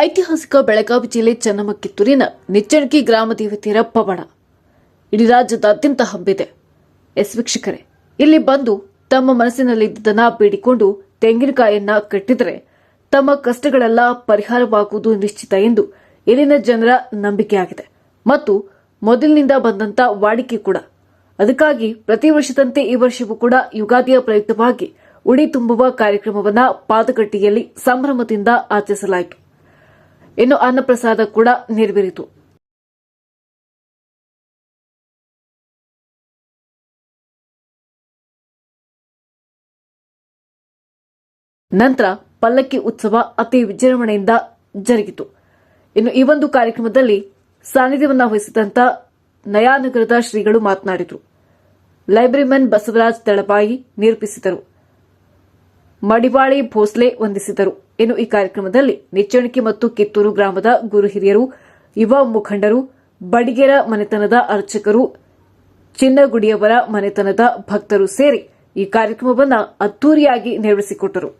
ಐತಿಹಾಸಿಕ ಬೆಳಗಾವಿ ಜಿಲ್ಲೆ ಚನ್ನಮಕ್ಕಿತ್ತೂರಿನ ನಿಚ್ಚಣಕಿ ಗ್ರಾಮ ದೇವತೆಯರ ಪವಾಡ ಇಡೀ ರಾಜ್ಯದಾದ್ಯಂತ ಹಬ್ಬಿದೆ ಎಸ್ ವೀಕ್ಷಕರೇ, ಇಲ್ಲಿ ಬಂದು ತಮ್ಮ ಮನಸ್ಸಿನಲ್ಲಿದ್ದದನ್ನ ಬೇಡಿಕೊಂಡು ತೆಂಗಿನಕಾಯಿಯನ್ನ ಕಟ್ಟಿದರೆ ತಮ್ಮ ಕಷ್ಟಗಳೆಲ್ಲ ಪರಿಹಾರವಾಗುವುದು ನಿಶ್ಚಿತ ಎಂದು ಇಲ್ಲಿನ ಜನರ ನಂಬಿಕೆಯಾಗಿದೆ. ಮತ್ತು ಮೊದಲಿನಿಂದ ಬಂದಂತ ವಾಡಿಕೆ ಕೂಡ. ಅದಕ್ಕಾಗಿ ಪ್ರತಿ ವರ್ಷದಂತೆ ಈ ವರ್ಷವೂ ಕೂಡ ಯುಗಾದಿಯ ಪ್ರಯುಕ್ತವಾಗಿ ಉಡಿ ತುಂಬುವ ಕಾರ್ಯಕ್ರಮವನ್ನ ಪಾದಗಟ್ಟಿಯಲ್ಲಿ ಸಂಭ್ರಮದಿಂದ ಆಚರಿಸಲಾಯಿತು. ಇನ್ನು ಅನ್ನಪ್ರಸಾದ ಕೂಡ ನೆರವೇರಿತು. ನಂತರ ಪಲ್ಲಕ್ಕಿ ಉತ್ಸವ ಅತಿ ವಿಜೃಂಭಣೆಯಿಂದ ಜರುಗಿತು. ಇನ್ನು ಈ ಒಂದು ಕಾರ್ಯಕ್ರಮದಲ್ಲಿ ಸಾನ್ನಿಧ್ಯವನ್ನ ವಹಿಸಿದಂತ ನಯಾನಗರದ ಶ್ರೀಗಳು ಮಾತನಾಡಿದರು. ಲೈಬ್ರರಿಮನ್ ಬಸವರಾಜ್ ತಳಪಾಯಿ ನಿರೂಪಿಸಿದರು. ಮಡಿವಾಳಿ ಭೋಸ್ಲೆ ವಂದಿಸಿದರು. ಇನ್ನು ಈ ಕಾರ್ಯಕ್ರಮದಲ್ಲಿ ನಿಚ್ಚಣಿಕೆ ಮತ್ತು ಕಿತ್ತೂರು ಗ್ರಾಮದ ಗುರು ಹಿರಿಯರು, ಯುವ ಮುಖಂಡರು, ಬಡಿಗೆರ ಮನೆತನದ ಅರ್ಚಕರು, ಚಿನ್ನಗುಡಿಯವರ ಮನೆತನದ ಭಕ್ತರು ಸೇರಿ ಈ ಕಾರ್ಯಕ್ರಮವನ್ನು ಅದ್ದೂರಿಯಾಗಿ ನೆರವೇರಿಸಿಕೊಟ್ಟರು.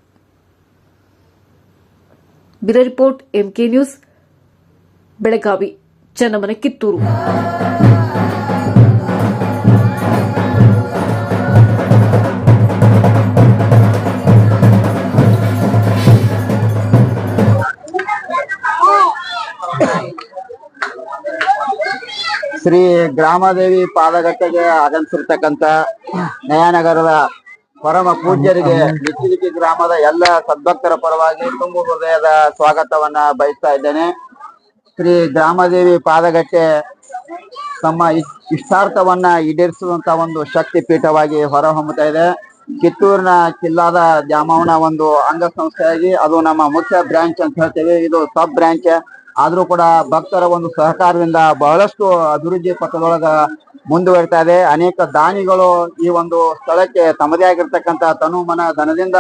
Bureau report, MK news, Belagavi, Channamane, Kittur. Shri ಗ್ರಾಮದೇವಿ ಪಾದಗಟ್ಟೆಗೆ ಆಗಮಿಸಿರ್ತಕ್ಕಂತ ನಯಾನಗರದ ಪರಮ ಪೂಜ್ಯರಿಗೆ ನಿಚ್ಚಿಲಿಕ್ಕಿ ಗ್ರಾಮದ ಎಲ್ಲ ಸದ್ಭಕ್ತರ ಪರವಾಗಿ ತುಂಬು ಹೃದಯದ ಸ್ವಾಗತವನ್ನ ಬಯಸ್ತಾ ಇದ್ದೇನೆ. ಶ್ರೀ ಗ್ರಾಮದೇವಿ ಪಾದಗಟ್ಟೆ ತಮ್ಮ ಇಷ್ಟಾರ್ಥವನ್ನ ಈಡೇರಿಸುವಂತ ಒಂದು ಶಕ್ತಿ ಪೀಠವಾಗಿ ಹೊರಹೊಮ್ಮುತ್ತಾ ಇದೆ. ಕಿತ್ತೂರಿನ ಜಿಲ್ಲಾದ ದ್ಯಾಮವನ ಒಂದು ಅಂಗಸಂಸ್ಥೆಯಾಗಿ ಅದು ನಮ್ಮ ಮುಖ್ಯ ಬ್ರಾಂಚ್ ಅಂತ ಹೇಳ್ತೇವೆ. ಇದು ಸಬ್ ಬ್ರಾಂಚ್ ಆದ್ರೂ ಕೂಡ ಭಕ್ತರ ಒಂದು ಸಹಕಾರದಿಂದ ಬಹಳಷ್ಟು ಅಭಿವೃದ್ಧಿ ಪಥದೊಳಗ ಮುಂದುವರಿತಾ ಇದೆ. ಅನೇಕ ದಾನಿಗಳು ಈ ಒಂದು ಸ್ಥಳಕ್ಕೆ ತಮ್ಮದೇ ಆಗಿರ್ತಕ್ಕಂತ ತನು ಮನ ಧನದಿಂದ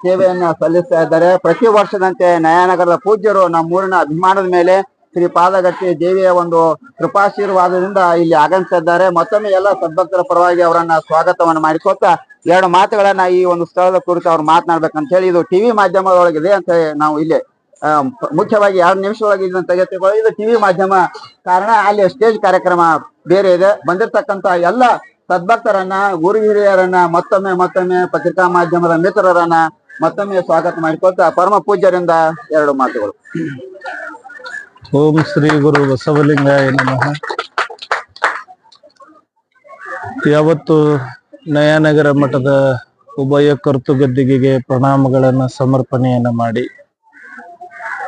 ಸೇವೆಯನ್ನ ಸಲ್ಲಿಸ್ತಾ ಇದ್ದಾರೆ. ಪ್ರತಿ ವರ್ಷದಂತೆ ನಯಾನಗರದ ಪೂಜ್ಯರು ನಮ್ಮೂರಿನ ಅಭಿಮಾನದ ಮೇಲೆ ಶ್ರೀ ಪಾದಗಟ್ಟಿ ದೇವಿಯ ಒಂದು ಕೃಪಾಶೀರ್ವಾದದಿಂದ ಇಲ್ಲಿ ಆಗಮಿಸಿದ್ದಾರೆ. ಮತ್ತೊಮ್ಮೆ ಎಲ್ಲ ಸದ್ಭಕ್ತರ ಪರವಾಗಿ ಅವರನ್ನ ಸ್ವಾಗತವನ್ನು ಮಾಡಿಕೊತಾ ಎರಡು ಮಾತುಗಳನ್ನ ಈ ಒಂದು ಸ್ಥಳದ ಕುರಿತು ಅವ್ರು ಮಾತನಾಡ್ಬೇಕಂತ ಹೇಳಿ ಇದು ಟಿವಿ ಮಾಧ್ಯಮದೊಳಗಿದೆ ಅಂತ ನಾವು ಇಲ್ಲಿ ಮುಖ್ಯವಾಗಿ ಎರಡು ನಿಮಿಷದೊಳಗೆ ಇದನ್ನ ತೆಗೆದುಕೊಳ್ಳಿ. ಇದು ಟಿವಿ ಮಾಧ್ಯಮ. ಕಾರಣ ಅಲ್ಲಿ ಸ್ಟೇಜ್ ಕಾರ್ಯಕ್ರಮ ಬೇರೆ ಇದೆ. ಬಂದಿರತಕ್ಕಂತ ಎಲ್ಲ ಸದ್ಭಕ್ತರನ್ನ, ಗುರು ಹಿರಿಯರನ್ನ, ಮತ್ತೊಮ್ಮೆ ಮತ್ತೊಮ್ಮೆ ಪತ್ರಿಕಾ ಮಾಧ್ಯಮದ ಮಿತ್ರರನ್ನ ಮತ್ತೊಮ್ಮೆ ಸ್ವಾಗತ ಮಾಡಿಕೊಳ್ತಾ ಪರಮ ಪೂಜ್ಯರಿಂದ ಎರಡು ಮಾತುಗಳು. ಓಂ ಶ್ರೀ ಗುರು ಬಸವಲಿಂಗಾಯ ನಮಃ. ಯಾವತ್ತು ನಯಾನಗರ ಮಠದ ಉಭಯ ಕರ್ತು ಗದ್ದಿಗೆಗೆ ಪ್ರಣಾಮಗಳನ್ನ ಸಮರ್ಪಣೆಯನ್ನ ಮಾಡಿ.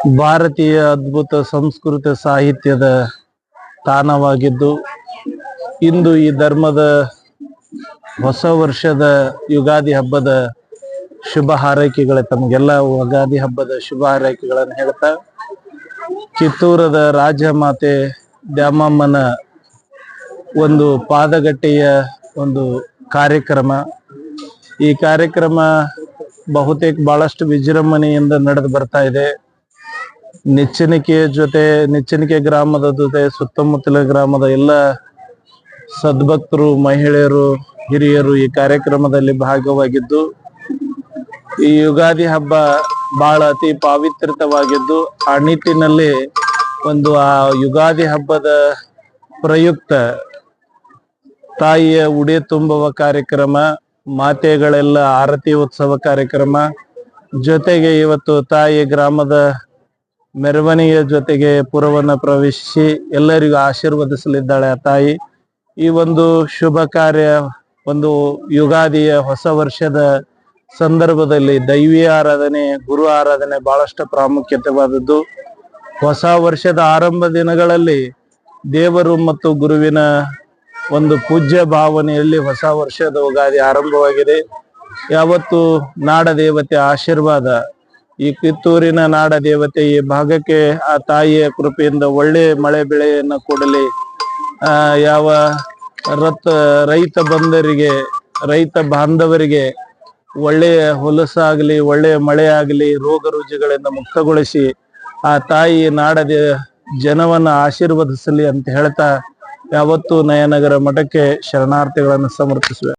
ಭಾರತೀಯ ಅದ್ಭುತ ಸಂಸ್ಕೃತ ಸಾಹಿತ್ಯದ ತಾಣವಾಗಿದ್ದು, ಇಂದು ಈ ಧರ್ಮದ ಹೊಸ ವರ್ಷದ ಯುಗಾದಿ ಹಬ್ಬದ ಶುಭ ಹಾರೈಕೆಗಳ ತಮಗೆಲ್ಲ ಯುಗಾದಿ ಹಬ್ಬದ ಶುಭ ಹಾರೈಕೆಗಳನ್ನು ಹೇಳ್ತಾ, ಕಿತ್ತೂರದ ರಾಜಮಾತೆ ದ್ಯಾಮಮ್ಮನ ಒಂದು ಪಾದಗಟ್ಟೆಯ ಒಂದು ಕಾರ್ಯಕ್ರಮ. ಈ ಕಾರ್ಯಕ್ರಮ ಬಹುತೇಕ ಬಹಳಷ್ಟು ವಿಜೃಂಭಣೆಯಿಂದ ನಡೆದು ಬರ್ತಾ ಇದೆ. ನೆಚ್ಚಣಿಕೆಯ ಜೊತೆ, ನೆಚ್ಚಿನಿಕೆ ಗ್ರಾಮದ ಜೊತೆ, ಸುತ್ತಮುತ್ತಲ ಗ್ರಾಮದ ಎಲ್ಲ ಸದ್ಭಕ್ತರು, ಮಹಿಳೆಯರು, ಹಿರಿಯರು ಈ ಕಾರ್ಯಕ್ರಮದಲ್ಲಿ ಭಾಗವಾಗಿದ್ದು, ಈ ಯುಗಾದಿ ಹಬ್ಬ ಬಹಳ ಅತಿ ಪಾವಿತ್ರಿತವಾಗಿದ್ದು ಆ ನಿಟ್ಟಿನಲ್ಲಿ ಒಂದು ಆ ಯುಗಾದಿ ಹಬ್ಬದ ಪ್ರಯುಕ್ತ ತಾಯಿಯ ಉಡಿ ತುಂಬುವ ಕಾರ್ಯಕ್ರಮ, ಮಾತೆಗಳೆಲ್ಲ ಆರತಿ ಉತ್ಸವ ಕಾರ್ಯಕ್ರಮ, ಜೊತೆಗೆ ಇವತ್ತು ತಾಯಿ ಗ್ರಾಮದ ಮೆರವಣಿಗೆಯ ಜೊತೆಗೆ ಪುರವನ್ನು ಪ್ರವೇಶಿಸಿ ಎಲ್ಲರಿಗೂ ಆಶೀರ್ವದಿಸಲಿದ್ದಾಳೆ ಆ ತಾಯಿ. ಈ ಒಂದು ಶುಭ ಕಾರ್ಯ, ಒಂದು ಯುಗಾದಿಯ ಹೊಸ ವರ್ಷದ ಸಂದರ್ಭದಲ್ಲಿ ದೈವಿ ಆರಾಧನೆ, ಗುರು ಆರಾಧನೆ ಬಹಳಷ್ಟು ಪ್ರಾಮುಖ್ಯತೆವಾದದ್ದು. ಹೊಸ ವರ್ಷದ ಆರಂಭ ದಿನಗಳಲ್ಲಿ ದೇವರು ಮತ್ತು ಗುರುವಿನ ಒಂದು ಪೂಜ್ಯ ಭಾವನೆಯಲ್ಲಿ ಹೊಸ ವರ್ಷದ ಯುಗಾದಿ ಆರಂಭವಾಗಿದೆ. ಯಾವತ್ತು ನಾಡ ದೇವತೆ ಆಶೀರ್ವಾದ ಈ ಕಿತ್ತೂರಿನ ನಾಡ ದೇವತೆ ಈ ಭಾಗಕ್ಕೆ ಆ ತಾಯಿಯ ಕೃಪೆಯಿಂದ ಒಳ್ಳೆ ಮಳೆ ಬೆಳೆಯನ್ನು ಕೊಡಲಿ. ಆ, ಯಾವ ರತ್ ರೈತ ಬಂಧರಿಗೆ ರೈತ ಬಾಂಧವರಿಗೆ ಒಳ್ಳೆಯ ಹೊಲಸಾಗಲಿ ಒಳ್ಳೆಯ ಮಳೆ ಆಗಲಿ, ರೋಗ ರುಜಿಗಳಿಂದ ಮುಕ್ತಗೊಳಿಸಿ ಆ ತಾಯಿ ನಾಡದ ಜನವನ್ನ ಆಶೀರ್ವದಿಸಲಿ ಅಂತ ಹೇಳ್ತಾ ಯಾವತ್ತು ನಯನಗರ ಮಠಕ್ಕೆ ಶರಣಾರ್ಥಿಗಳನ್ನು ಸಮರ್ಪಿಸುವೆ.